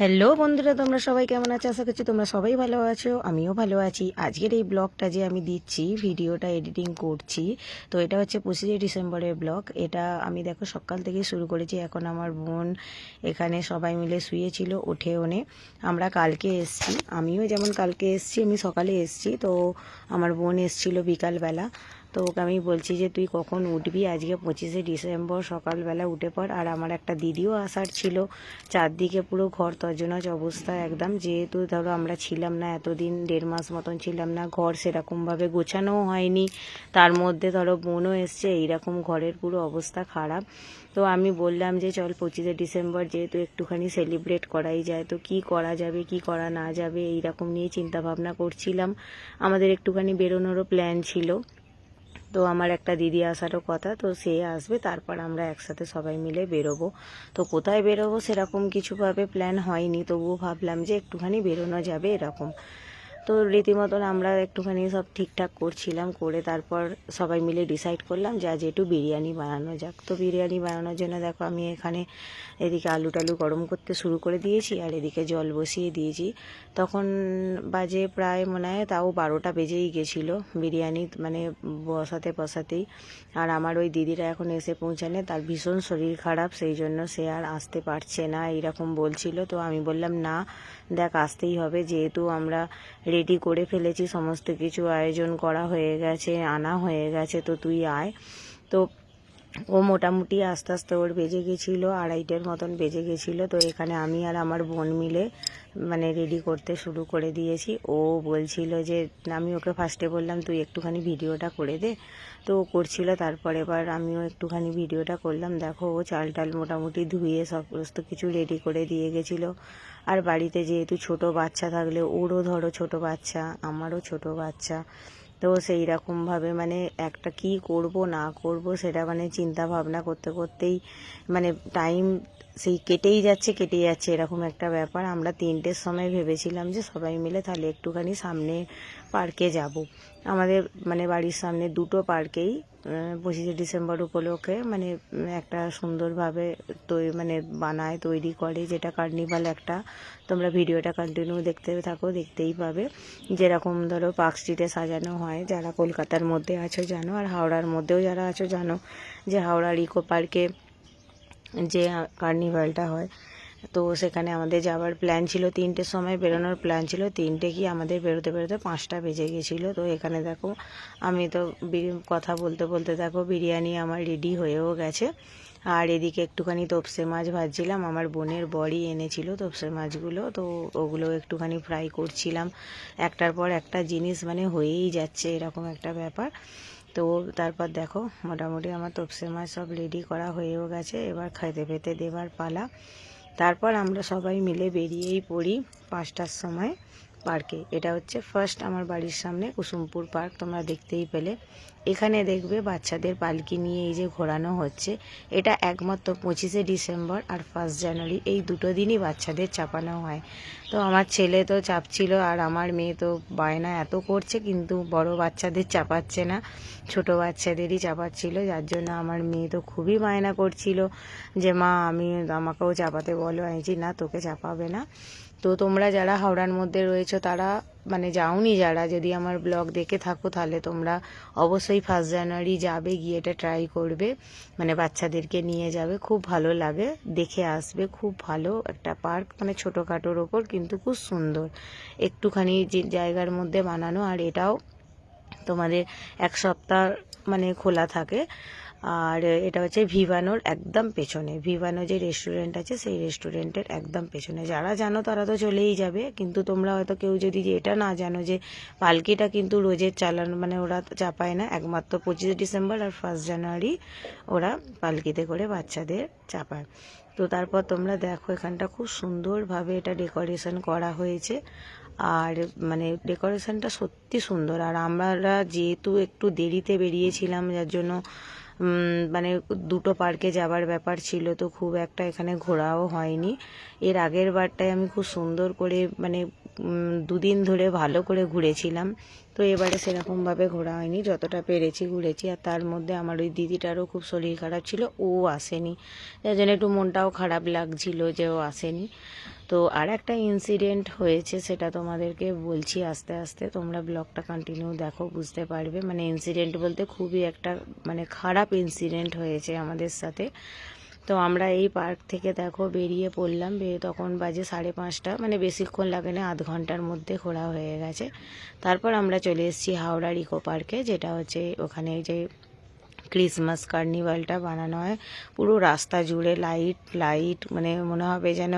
Hello বন্ধুরা, তোমরা সবাই কেমন আছো? আশা করছি তোমরা সবাই ভালো আছো, আমিও ভালো আছি। আজকের এই ব্লগটা যে আমি দিচ্ছি, ভিডিওটা এডিটিং করছি, তো এটা হচ্ছে পঁচিশে ডিসেম্বরের ব্লগ। এটা আমি দেখো সকাল থেকে শুরু করেছি, এখন আমার বোন এখানে সবাই মিলে শুয়েছিল ওঠে। ওনে আমরা কালকে এসছি, আমিও যেমন কালকে এসছি, আমি সকালে এসছি, তো আমার বোন এসছিল বিকালবেলা। তো ওকে আমি বলছি যে, তুই কখন উঠবি? আজকে পঁচিশে ডিসেম্বর, সকালবেলা উঠে পড়। আর আমার একটা দিদিও আসার ছিল। চারদিকে পুরো ঘর তজনজ অবস্থা একদম। যেহেতু ধরো আমরা ছিলাম না, এতদিন দেড় মাস মতন ছিলাম না, ঘর সেরকমভাবে গোছানোও হয়নি। তার মধ্যে ধরো বোনও এসছে, এইরকম ঘরের পুরো অবস্থা খারাপ। তো আমি বললাম যে, চল পঁচিশে ডিসেম্বর যেহেতু একটুখানি সেলিব্রেট করাই যায়, তো কি করা যাবে, কি করা না যাবে? এইরকম নিয়ে চিন্তাভাবনা করছিলাম। আমাদের একটুখানি বেরোনোরও প্ল্যান ছিল। তো আমার একটা দিদি আসারও কথা, তো সে আসবে, তারপর আমরা একসাথে সবাই মিলে বেরোবো। তো কোথায় বেরোবো সেরকম কিছুভাবে প্ল্যান হয়নি, তবুও ভাবলাম যে একটুখানি বেরোনো যাবে এরকম। তো রীতিমতন আমরা একটুখানি সব ঠিকঠাক করছিলাম, করে তারপর সবাই মিলে ডিসাইড করলাম যে আজ একটু বিরিয়ানি বানানো যাক। তো বিরিয়ানি বানানোর জন্য দেখো আমি এখানে এদিকে আলু টালু গরম করতে শুরু করে দিয়েছি আর এদিকে জল বসিয়ে দিয়েছি। তখন বাজে প্রায় মনে হয় তাও বারোটা বেজেই গেছিল বিরিয়ানি মানে বসাতে বসাতেই। আর আমার ওই দিদিরা এখন এসে পৌঁছানে তার ভীষণ শরীর খারাপ, সেই জন্য সে আর আসতে পারছে না, এইরকম বলছিল। তো আমি বললাম, না, দেখ, আসতেই হবে। যেহেতু আমরা রেডি করে ফেলেছি, সমস্ত কিছু আয়োজন করা হয়ে গেছে, আনা হয়ে গেছে, তো তুই আয়। তো ও মোটামুটি আস্তে আস্তে ওর বেজে গেছিল, আড়াইটের মতন বেজে গেছিল। তো এখানে আমি আর আমার বোন মিলে মানে রেডি করতে শুরু করে দিয়েছি। ও বলছিল যে, আমি ওকে ফার্স্টে বললাম, তুই একটুখানি ভিডিওটা করে দে। তো ও করছিল, তারপর এবার আমিও একটুখানি ভিডিওটা করলাম। দেখো, ও চাল টাল মোটামুটি ধুয়ে সমস্ত কিছু রেডি করে দিয়ে গেছিল। আর বাড়িতে যেহেতু ছোট বাচ্চা থাকলে, ওরও ধরো ছোট বাচ্চা, আমারও ছোট বাচ্চা। তো সেই রকমভাবে মানে একটা কি করব, না করব, সেটা মানে চিন্তা ভাবনা করতে করতেই মানে টাইম সেই কেটেই যাচ্ছে কেটেই যাচ্ছে, এরকম একটা ব্যাপার। আমরা তিনটের সময় ভেবেছিলাম যে সবাই মিলে তাহলে একটুখানি সামনে পার্কে যাব। আমাদের মানে বাড়ির সামনে দুটো পার্কেই পঁচিশে ডিসেম্বর উপলক্ষে মানে একটা সুন্দরভাবে তৈরি মানে বানায়, তৈরি করে, যেটা কার্নিভাল একটা। তোমরা ভিডিওটা কন্টিনিউ দেখতে থাকো, দেখতেই পাবে। যেরকম ধরো পার্ক স্ট্রিটে সাজানো হয়, যারা কলকাতার মধ্যে আছো জানো, আর হাওড়ার মধ্যেও যারা আছো জানো, যে হাওড়ার ইকো পার্কে যে কার্নিভালটা হয়। তো সেখানে আমাদের যাওয়ার প্ল্যান ছিল তিনটের সময়, বেরোনোর প্ল্যান ছিল তিনটে কি আমাদের বেরোতে বেরোতে পাঁচটা বেজে গেছিল। তো এখানে দেখো, আমি তো কথা বলতে বলতে দেখো, বিরিয়ানি আমার রেডি হয়েও গেছে। আর এদিকে একটুখানি তপসে মাছ ভাজছিলাম, আমার বোনের বড়ি এনেছিল তপসে মাছগুলো, তো ওগুলো একটুখানি ফ্রাই করছিলাম। একটার পর একটা জিনিস মানে হয়েই যাচ্ছে, এরকম একটা ব্যাপার। তো তারপর দেখো, মোটামুটি আমার তপসে মাছ সব রেডি করা হয়েও গেছে। এবার খেতে পেতে দেবার পালা। তারপর আমরা সবাই মিলে বেরিয়েই পড়ি পাঁচটার সময়। পার্কে। এটা হচ্ছে ফার্স্ট আমার বাড়ির সামনে কুসুমপুর পার্ক, তোমরা দেখতেই পেলে। এখানে দেখবে বাচ্চাদের পালকি নিয়ে এই যে ঘোরানো হচ্ছে। এটা একমাত্র পঁচিশে ডিসেম্বর আর ফার্স্ট জানুয়ারি, এই দুটো দিনই বাচ্চাদের চাপানো হয়। তো আমার ছেলে তো চাপছিল আর আমার মেয়ে তো বায়না এত করছে, কিন্তু বড় বাচ্চাদের চাপাচ্ছে না, ছোট বাচ্চাদেরই চাপাচ্ছিল। যার জন্য আমার মেয়ে তো খুবই বায়না করছিল যে, মা, আমি আমাকেও চাপাতে বলো। আমি না, তোকে চাপাবে না। তো তোমরা যারা হাওড়ার মধ্যে রয়েছো তারা মানে যাওনি যারা, যদি আমার ব্লগ দেখে থাকো তাহলে তোমরা অবশ্যই ফার্স্ট জানুয়ারি যাবে, গিয়ে এটা ট্রাই করবে মানে বাচ্চাদেরকে নিয়ে যাবে, খুব ভালো লাগে, দেখে আসবে, খুব ভালো একটা পার্ক মানে ছোটোখাটোর ওপর, কিন্তু খুব সুন্দর। একটুখানি জায়গার মধ্যে বানানো, আর এটাও তোমাদের এক সপ্তাহ মানে খোলা থাকে। আর এটা হচ্ছে ভিভানোর একদম পেছনে। ভিভানো যে রেস্টুরেন্ট আছে, সেই রেস্টুরেন্টের একদম পেছনে। যারা জানো তারা তো চলেই যাবে, কিন্তু তোমরা হয়তো কেউ যদি এটা না জানো যে পালকিটা কিন্তু রোজের চালানো মানে ওরা চাপায় না। একমাত্র পঁচিশে ডিসেম্বর আর ফার্স্ট জানুয়ারি ওরা পালকিতে করে বাচ্চাদের চাপায়। তো তারপর তোমরা দেখো এখানটা খুব সুন্দরভাবে এটা ডেকোরেশন করা হয়েছে। আর মানে ডেকোরেশনটা সত্যি সুন্দর। আর আমরা যেহেতু একটু দেরিতে বেরিয়েছিলাম, যার জন্য মানে দুটো পার্কে যাবার ব্যাপার ছিল তো খুব একটা এখানে ঘোরাও হয়নি। এর আগের বারটায় আমি খুব সুন্দর করে মানে দুদিন ধরে ভালো করে ঘুরেছিলাম। তো এবারে সেরকমভাবে ঘোরা হয়নি, যতটা পেরেছি ঘুরেছি। আর তার মধ্যে আমার ওই দিদিটারও খুব শরীর খারাপ ছিল, ও আসেনি। যার জন্য একটু মনটাও খারাপ লাগছিল যে ও আসেনি। তো আর একটা ইনসিডেন্ট হয়েছে, সেটা তোমাদেরকে বলছি আস্তে আস্তে। তোমরা ব্লগটা কন্টিনিউ দেখো, বুঝতে পারবে। মানে ইনসিডেন্ট বলতে খুবই একটা মানে খারাপ ইনসিডেন্ট হয়েছে আমাদের সাথে। তো আমরা এই পার্ক থেকে দেখো বেরিয়ে পড়লাম। তখন বাজে সাড়ে পাঁচটা। মানে বেশিক্ষণ লাগে না, আধ ঘণ্টার মধ্যে ঘোরা হয়ে গেছে। তারপর আমরা চলে এসেছি হাওড়ার ইকো পার্কে, যেটা হচ্ছে ওখানে যে ক্রিসমাস কার্নিভালটা বানানো হয়। পুরো রাস্তা জুড়ে লাইট লাইট মানে মনে হবে যেন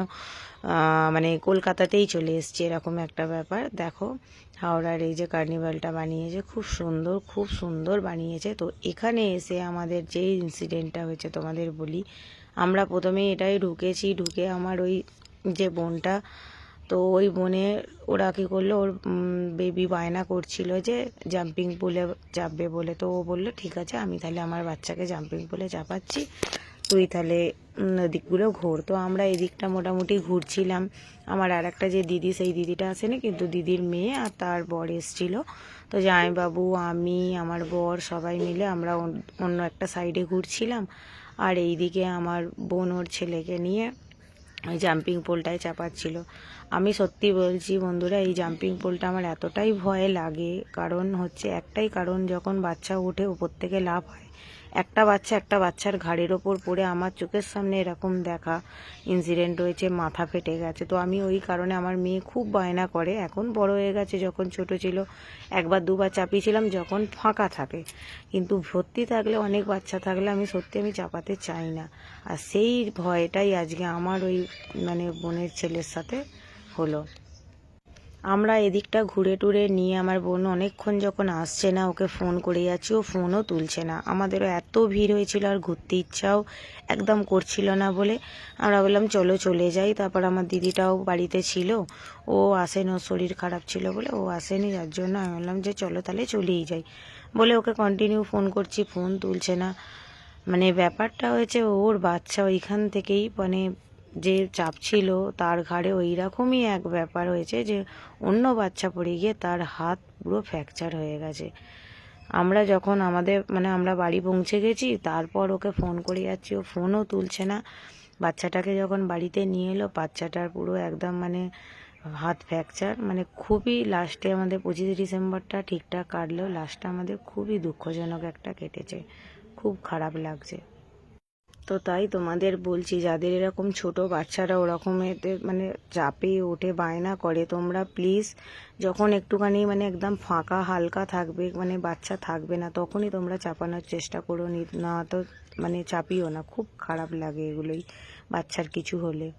মানে কলকাতাতেই চলে এসছে এরকম একটা ব্যাপার। দেখো, হাওড়ার এই যে কার্নিভালটা বানিয়েছে, খুব সুন্দর খুব সুন্দর বানিয়েছে। তো এখানে এসে আমাদের যে ইনসিডেন্টটা হয়েছে, তোমাদের বলি আমরা প্রথমে এটাই ঢুকেছি ঢুকে আমার ওই যে বোনটা তো ওই বনে ওরা কী করল ওর বেবি বায়না করছিল যে জাম্পিং পুলে চাপবে বলে। তো ও বলল ঠিক আছে আমি তাহলে আমার বাচ্চাকে জাম্পিং পুলে চাপাচ্ছি তুই তাহলে উম, ওদিকগুলো ঘোর তো আমরা এদিকটা মোটামুটি ঘুরছিলাম। আমার আর একটা যে দিদি সেই দিদিটা আসেনি কিন্তু দিদির মেয়ে আর তার বর এসছিল। তো জামাইবাবু আমি আমার বর সবাই মিলে আমরা অন- অন্য একটা সাইডে ঘুরছিলাম। আর এই দিকে আমার বোন ওর ছেলেকে নিয়ে ওই জাম্পিং পোলটায় চাপাচ্ছিল। আমি সত্যি বলছি বন্ধুরা, এই জাম্পিং পোলটা আমার এতটাই ভয় লাগে। কারণ হচ্ছে একটাই কারণ, যখন বাচ্চা ওঠে উপর থেকে লাভ হয়। একটা বাচ্চা একটা বাচ্চার ঘাড়ের ওপর পড়ে আমার চোখের সামনে এরকম দেখা ইনসিডেন্ট হয়েছে মাথা ফেটে গেছে। তো আমি ওই কারণে আমার মেয়ে খুব বায়না করে। এখন বড় হয়ে গেছে, যখন ছোট ছিল, একবার দুবার চাপিয়েছিলাম, যখন ফাঁকা থাকে। কিন্তু ভর্তি থাকলে, অনেক বাচ্চা থাকলে আমি সত্যি আমি চাপাতে চাই না। আর সেই ভয়টাই আজকে আমার ওই মানে বোনের ছেলের সাথে হলো। আমরা এদিকটা ঘুরে টুরে নিয়ে আমার বোন অনেকক্ষণ যখন আসছে না, ওকে ফোন করে যাচ্ছি ও ফোনও তুলছে না। আমাদেরও এত ভিড় হয়েছিল, আর ঘুরতে ইচ্ছাও একদম করছিল না বলে। আমরা বললাম, চলো চলে যাই। তারপর আমার দিদিটাও বাড়িতে ছিল। ও আসেনি, ওর শরীর খারাপ ছিল বলে ও আসেনি। যার জন্য আমি বললাম যে, চলো তাহলে চলেই যাই। বলে ওকে কন্টিনিউ ফোন করছি, ফোন তুলছে না। মানে ব্যাপারটা হয়েছে, ওর বাচ্চা ওইখান থেকেই মানে যে চাপ ছিল তার ঘাড়ে ওই রকমই এক ব্যাপার হয়েছে যে অন্য বাচ্চা পড়ে গিয়ে তার হাত পুরো ফ্র্যাকচার হয়ে গেছে। আমরা যখন আমাদের মানে আমরা বাড়ি পৌঁছে গেছি, তারপর ওকে ফোন করে যাচ্ছি, ও ফোনও তুলছে না। বাচ্চাটাকে যখন বাড়িতে নিয়ে এলো, বাচ্চাটার পুরো একদম মানে হাত ফ্র্যাকচার মানে খুবই লাস্টে আমাদের পঁচিশে ডিসেম্বরটা ঠিকঠাক কাটলেও লাস্টটা আমাদের খুবই দুঃখজনক একটা কেটেছে। খুব খারাপ লাগছে। তো তাই তোমাদের বলছি, যাদের এরকম ছোট বাচ্চারা ওরকম এতে মানে চাপে ওঠে বায়না করে, তোমরা প্লিজ যখন একটুখানি মানে একদম ফাঁকা, হালকা থাকবে মানে বাচ্চা থাকবে না, তখনই তোমরা চাপানোর চেষ্টা করো। নি- তো মানে চাপিও না, খুব খারাপ লাগে এগুলোই বাচ্চার কিছু হলে।